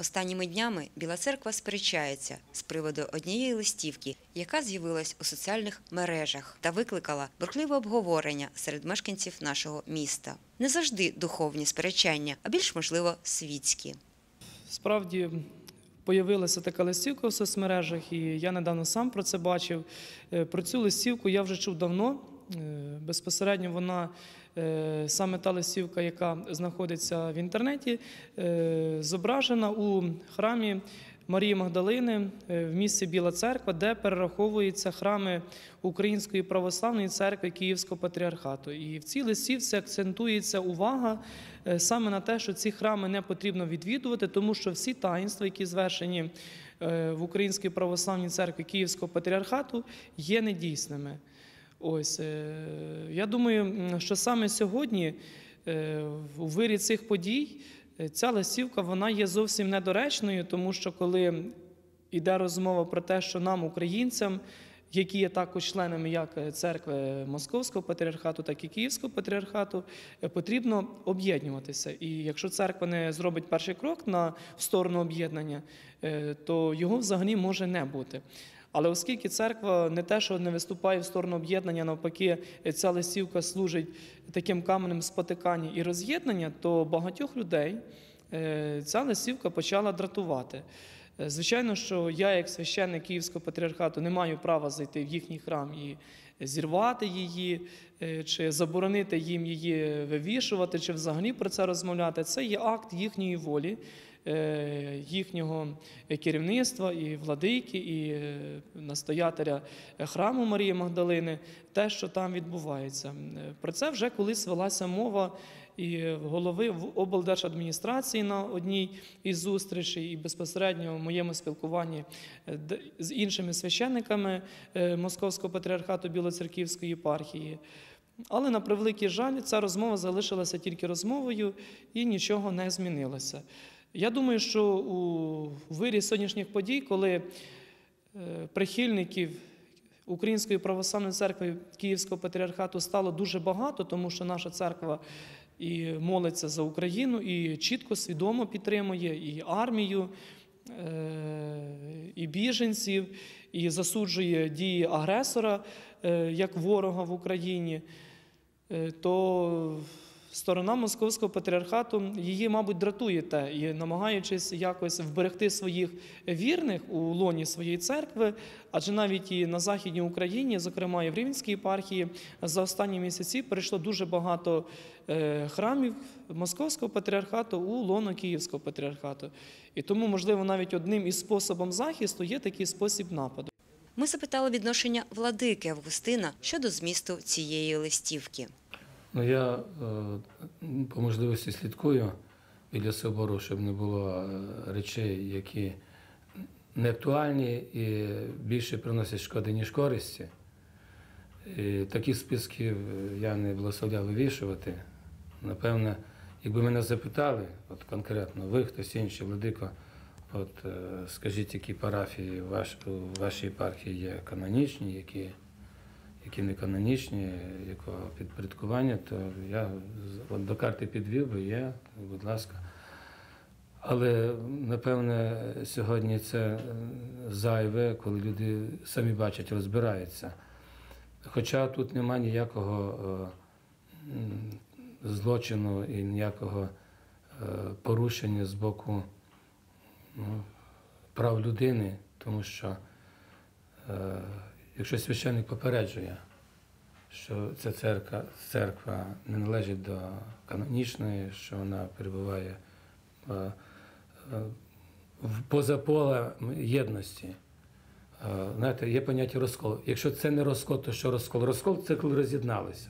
Останніми днями Біла Церква сперечається з приводу однієї листівки, яка з'явилась у соціальних мережах та викликала бурхливе обговорення серед мешканців нашого міста. Не завжди духовні сперечання, а більш можливо світські. Справді появилася така листівка в соцмережах, і я недавно сам про це бачив. Е, Про цю листівку я вже чув давно. Е, Безпосередньо вона саме та листівка, яка знаходиться в інтернеті, е, зображена у храмі Марії Магдалини е, в місті Біла Церква, де перераховуються храми Української православної церкви Київського патріархату. І в цій листівці акцентується увага е, саме на те, що ці храми не потрібно відвідувати, тому що всі таїнства, які звершені е, в Українській православній церкві Київського патріархату, є недійсними. Ось е, я думаю, що саме сьогодні, е, у вирі цих подій, е, ця листівка вона є зовсім недоречною, тому що коли йде розмова про те, що нам, українцям, які є також членами як церкви Московського патріархату, так і Київського патріархату, потрібно об'єднуватися. І якщо церква не зробить перший крок на сторону об'єднання, то його взагалі може не бути. Але оскільки церква не те, що не виступає в сторону об'єднання, навпаки, ця листівка служить таким каменем спотикання і роз'єднання, то багатьох людей е, ця листівка почала дратувати. Е, Звичайно, що я, як священник Київського патріархату, не маю права зайти в їхній храм і зірвати її, е, чи заборонити їм її вивішувати, чи взагалі про це розмовляти. Це є акт їхньої волі, е, їхнього керівництва і владики, і е, настоятеля храму Марії Магдалини, те, що там відбувається. Про це вже колись велася мова і голови облдержадміністрації на одній із зустрічей, і безпосередньо в моєму спілкуванні е, з іншими священниками е, Московського патріархату Білоцерківської єпархії. Але на превеликий жаль, ця розмова залишилася тільки розмовою і нічого не змінилося. Я думаю, що у вирі сьогоднішніх подій, коли е, прихильників Української православної церкви Київського патріархату стало дуже багато, тому що наша церква і молиться за Україну, і чітко свідомо підтримує і армію, е, і біженців, і засуджує дії агресора е, як ворога в Україні, е, то сторона Московського патріархату її, мабуть, дратує те, і намагаючись якось вберегти своїх вірних у лоні своєї церкви, адже навіть і на Західній Україні, зокрема і в Рівненській єпархії, за останні місяці прийшло дуже багато е, храмів Московського патріархату у лоно Київського патріархату. І тому, можливо, навіть одним із способом захисту є такий спосіб нападу. Ми запитали відношення владики Августина щодо змісту цієї листівки. Ну, я е, по можливості слідкую біля собору, щоб не було е, речей, які не актуальні і більше приносять шкоди, ніж користі. І таких списків я не благословляв вивішувати. Напевне, якби мене запитали, от конкретно ви, хтось інший, владико, от е, скажіть, які парафії ваш, у вашій єпархії є канонічні, які які не канонічні, якого підпорядкування, то я от до карти підвів би є, будь ласка. Але напевне сьогодні це е, зайве, коли люди самі бачать, розбираються. Хоча тут немає ніякого е, злочину і ніякого е, порушення з боку ну, прав людини, тому що якщо священник попереджує, що ця церква, церква не належить до канонічної, що вона перебуває е, е, поза поле єдності. Е, Знаєте, є поняття розкол. Якщо це не розкол, то що розкол? Розкол це коли роз'єдналися.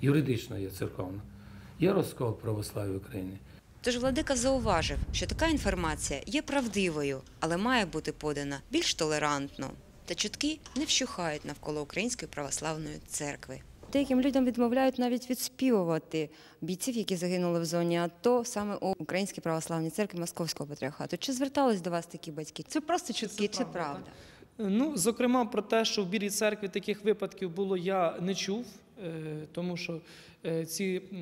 Юридично є церковно. Є розкол православ'я України. Тож владика зауважив, що така інформація є правдивою, але має бути подана більш толерантно. Та чутки не вщухають навколо Української православної церкви. Деяким людям відмовляють навіть відспівувати бійців, які загинули в зоні АТО, саме у Українській православній церкві Московського патріархату. Чи звертались до вас такі батьки? Це просто чутки, чи правда? Ну, зокрема, про те, що в Білій церкві таких випадків було, я не чув. е, тому що е, ці е,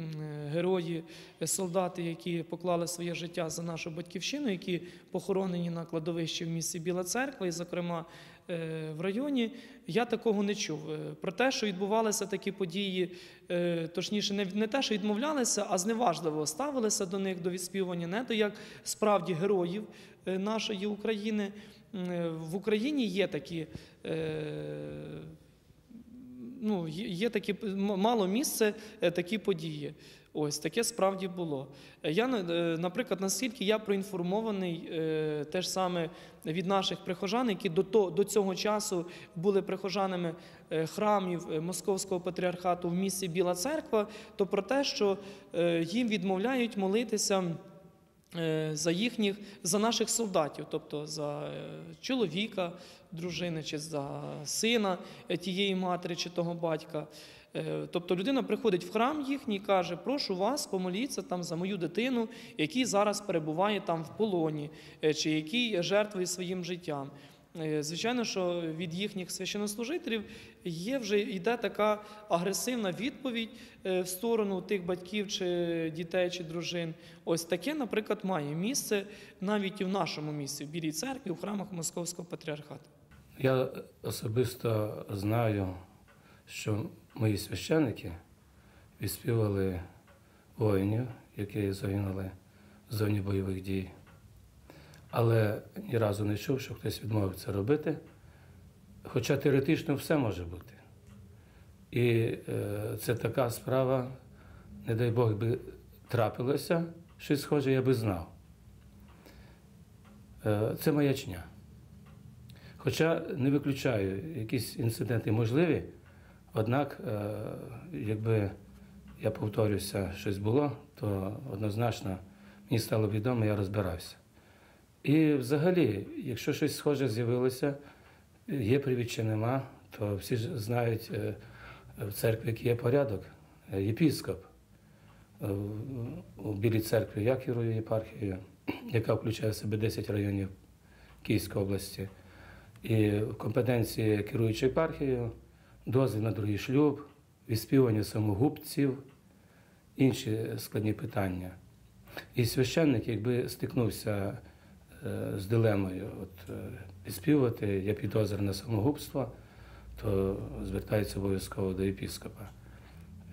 герої, е, солдати, які поклали своє життя за нашу батьківщину, які похоронені на кладовищі в місті Біла Церква, і, зокрема, е, в районі, я такого не чув. Е, Про те, що відбувалися такі події, е, точніше, не, те, що відмовлялися, а зневажливо ставилися до них, до відспівування, не то як справді героїв е, нашої України. Е, В Україні є такі. Ну, є такі мало місце е, такі події. Ось таке справді було. Е, Я, е, наприклад, наскільки я проінформований теж саме від наших прихожан, які до, то, до цього часу були прихожанами храмів Московського патріархату в місті Біла Церква, то про те, що їм відмовляють молитися за їхніх, за наших солдатів, тобто за е, чоловіка, дружини, чи за сина е, тієї матері чи того батька. Е, Тобто людина приходить в храм їхній і каже: прошу вас, помоліться там за мою дитину, який зараз перебуває там в полоні, е, чи який жертвує своїм життям. Е, Звичайно, що від їхніх священнослужителів є вже йде така агресивна відповідь е, в сторону тих батьків чи дітей чи дружин. Ось таке, наприклад, має місце навіть і в нашому місці, в Білій церкві, в храмах Московського патріархату. Я особисто знаю, що мої священники відспівали воїнів, які загинули в зоні бойових дій. Але ні разу не чув, що хтось відмовив це робити. Хоча теоретично все може бути. І е, це така справа, не дай Бог би трапилося, щось схоже, я би знав. Е, це маячня. Хоча не виключаю, якісь інциденти можливі, однак, е, якби я повторюся, щось було, то однозначно мені стало відомо, я розбирався. І взагалі, якщо щось схоже з'явилося, є привід чи нема, то всі ж знають е, в церкві, який є порядок, Е, єпіскоп. Е, У Білій церкві я керую єпархією, яка включає в себе 10 районів Київської області. І в компетенції керуючої єпархією, дозвіл на другий шлюб, відспівання самогубців, інші складні питання. І священник, якби стикнувся з дилемою, от, е, відспівувати, є підозра на самогубство, то звертається обов'язково до єпіскопа.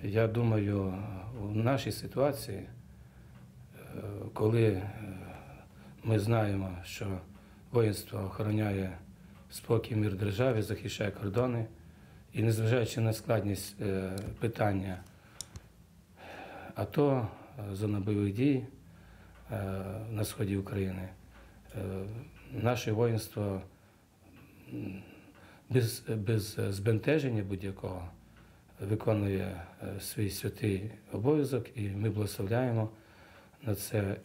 Я думаю, в нашій ситуації, е, коли е, ми знаємо, що воїнство охороняє спокій, мір державі, захищає кордони, і незважаючи на складність е, питання АТО, е, зона бойових дій е, на сході України, е, наше воїнство без, без збентеження будь-якого виконує е, свій святий обов'язок, і ми благословляємо на це. Е,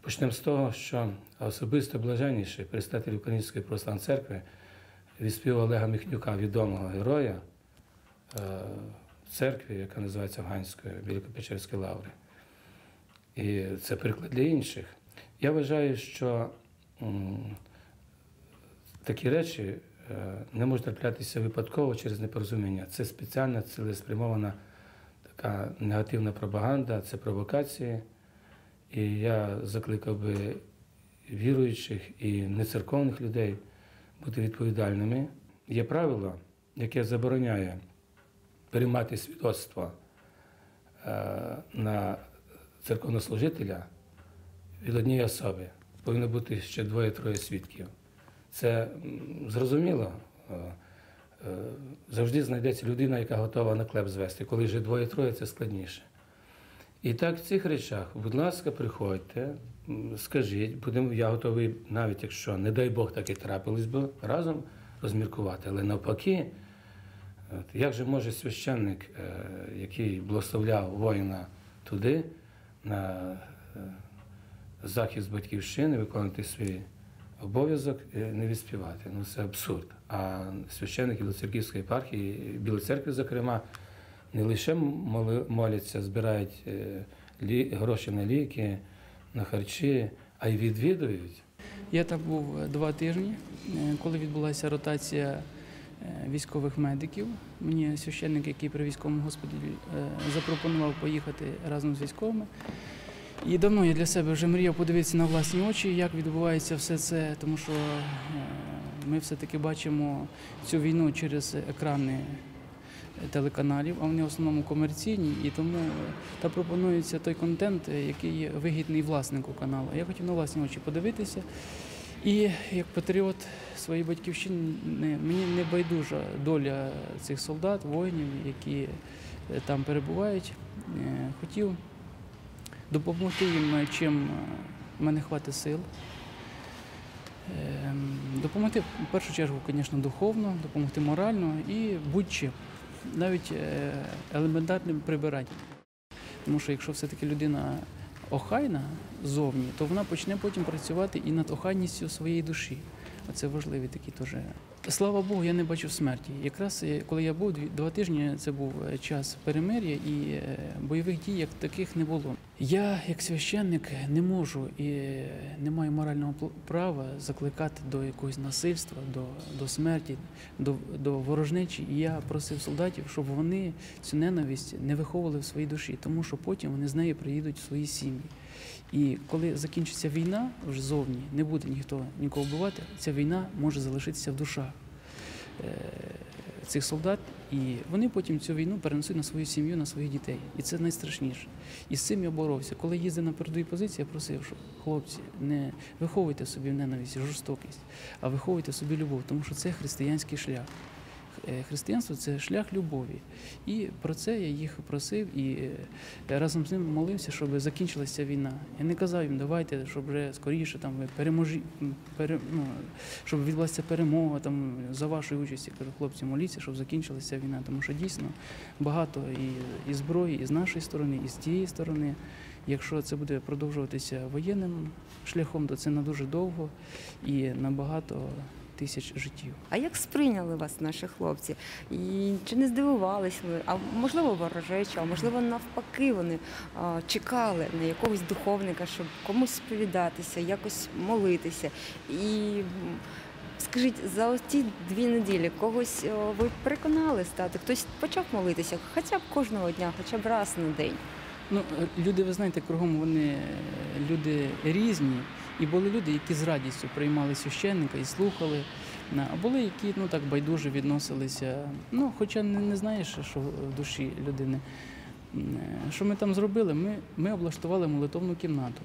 Почнемо з того, що особисто блаженніший представитель Української православної церкви відспів Олега Міхнюка, відомого героя е, в церкві, яка називається Афганською Великопечерської лаври. І це приклад для інших. Я вважаю, що такі речі е, не можуть траплятися випадково через непорозуміння. Це спеціальна цілеспрямована така негативна пропаганда, це провокації. І я закликав би віруючих і нецерковних людей бути відповідальними. Є правило, яке забороняє приймати свідоцтво е, на церковнослужителя від однієї особи. Повинно бути ще двоє-троє свідків. Це зрозуміло. Е, е, Завжди знайдеться людина, яка готова на клеп звести. Коли вже двоє-троє, це складніше. І так в цих речах, будь ласка, приходьте, скажіть, будемо, я готовий, навіть якщо, не дай Бог, таке трапилось би, разом розміркувати. Але навпаки, як же може священник, е, який благословляв воїна туди, на захист батьківщини, виконувати свій обов'язок, е, не відспівати? Ну це абсурд. А священники Білоцерківської єпархії, Білої церкви, зокрема, не лише моляться, збирають е, гроші на ліки, на харчі, а й відвідують. Я там був е, два тижні, коли відбулася ротація військових медиків. Мені священник, який при військовому госпіталі запропонував поїхати разом з військовими. І давно я для себе вже мріяв подивитися на власні очі, як відбувається все це, тому що е, ми все-таки бачимо цю війну через екрани телеканалів, а вони в основному комерційні, і тому е, та пропонується той контент, е, який є вигідний власнику каналу. Я хотів на власні очі подивитися. І як патріот своєї батьківщини, мені не байдужа доля цих солдат, воїнів, які там перебувають. Хотів допомогти їм, е, чим е, в мене хватить сил. Ем, Допомогти в першу чергу, звісно, духовно, допомогти морально і будь-чим, навіть е, елементарним прибиранням. Тому що якщо все-таки людина охайна зовні, то вона почне потім працювати і над охайністю своєї душі. Це важливі такі теж. Слава Богу, я не бачив смерті. Якраз е, коли я був два тижні, це був е, час перемир'я і е, бойових дій як таких не було. Я, як священник, не можу і не маю морального права закликати до якогось насильства, до, до смерті, до, до ворожнечі. І я просив солдатів, щоб вони цю ненависть не виховували в своїй душі, тому що потім вони з нею приїдуть в свої сім'ї. І коли закінчиться війна вже зовні, не буде ніхто нікого вбивати, ця війна може залишитися в душах е, цих солдат, і вони потім цю війну перенесуть на свою сім'ю, на своїх дітей. І це найстрашніше. І з цим я боровся. Коли їздив на передові позиції, я просив, що хлопці, не виховуйте собі ненависть, жорстокість, а виховуйте собі любов, тому що це християнський шлях. Е, Християнство це шлях любові. І про це я їх просив і е, разом з ним молився, щоб закінчилася війна. Я не казав їм, давайте, щоб вже скоріше там переможі, пере, ну, щоб відбулася перемога там за вашої участі. Кажу, хлопці, моліться, щоб закінчилася війна. Тому що дійсно багато і, і зброї, і з нашої сторони, і з тієї сторони. Якщо це буде продовжуватися воєнним шляхом, то це на дуже довго і на багато тисяч життів. А як сприйняли вас наші хлопці? І чи не здивувались ви? А можливо ворожеча, а можливо навпаки, вони а, чекали на якогось духовника, щоб комусь сповідатися, якось молитися. І скажіть, за ті дві неділі когось ви переконали стати? Хтось почав молитися, хоча б кожного дня, хоча б раз на день. Ну, е, люди, ви знаєте, кругом вони е, люди різні. І були люди, які з радістю приймали священника і слухали. А були, які ну так байдуже відносилися. Ну, хоча не, не знаєш, що в душі людини. Е, Що ми там зробили? Ми, ми облаштували молитовну кімнату.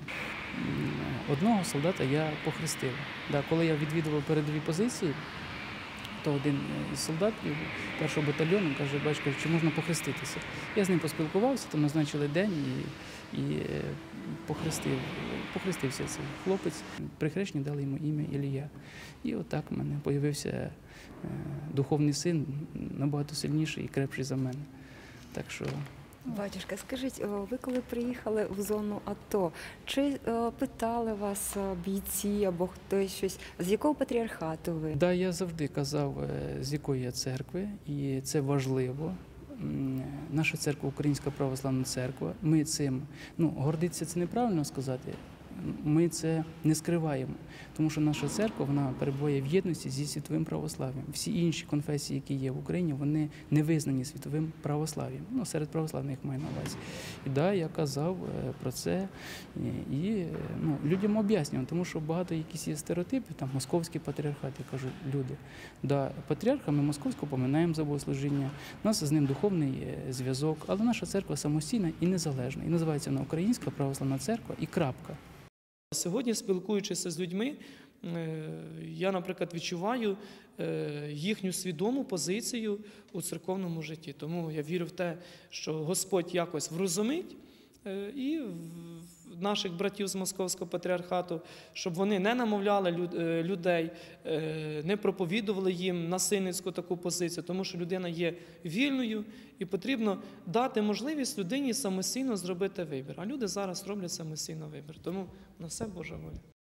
Одного солдата я похрестив. Да, коли я відвідував передові позиції, то один е, із солдатів першого батальйону каже, батько, чи можна похреститися. Я з ним поспілкувався, то назначили день і, і е, похрестив. Похрестився цей хлопець. При хрещенні дали йому ім'я Ілія. І отак в мене з'явився е, духовний син набагато сильніший і крепший за мене. Так що Батюшка, скажіть, ви коли приїхали в зону АТО, чи е, питали вас е, бійці або хтось щось, з якого патріархату ви? Да, я завжди казав, е, з якої я церкви, і це важливо. Наша церква Українська православна церква. Ми цим ну гордитися це неправильно сказати. Ми це не скриваємо, тому що наша церква вона перебуває в єдності зі світовим православ'ям. Всі інші конфесії, які є в Україні, вони не визнані світовим православ'ям. Ну серед православних маю на увазі. І да, я казав е, про це і, ну, людям об'яснював, тому що багато якісь є стереотипи, там московський патріархат, я кажу, люди. Да, патріарха ми московського поминаємо за богослужіння, у нас з ним духовний е, зв'язок, але наша церква самостійна і незалежна. І називається вона Українська православна церква і крапка. Сьогодні, спілкуючися з людьми, е, я, наприклад, відчуваю е, їхню свідому позицію у церковному житті. Тому я вірю в те, що Господь якось врозумить е, і в наших братів з Московського патріархату, щоб вони не намовляли е, людей, е, не проповідували їм насильницьку таку позицію, тому що людина є вільною і потрібно дати можливість людині самостійно зробити вибір. А люди зараз роблять самостійно вибір. Тому на все Божа воля.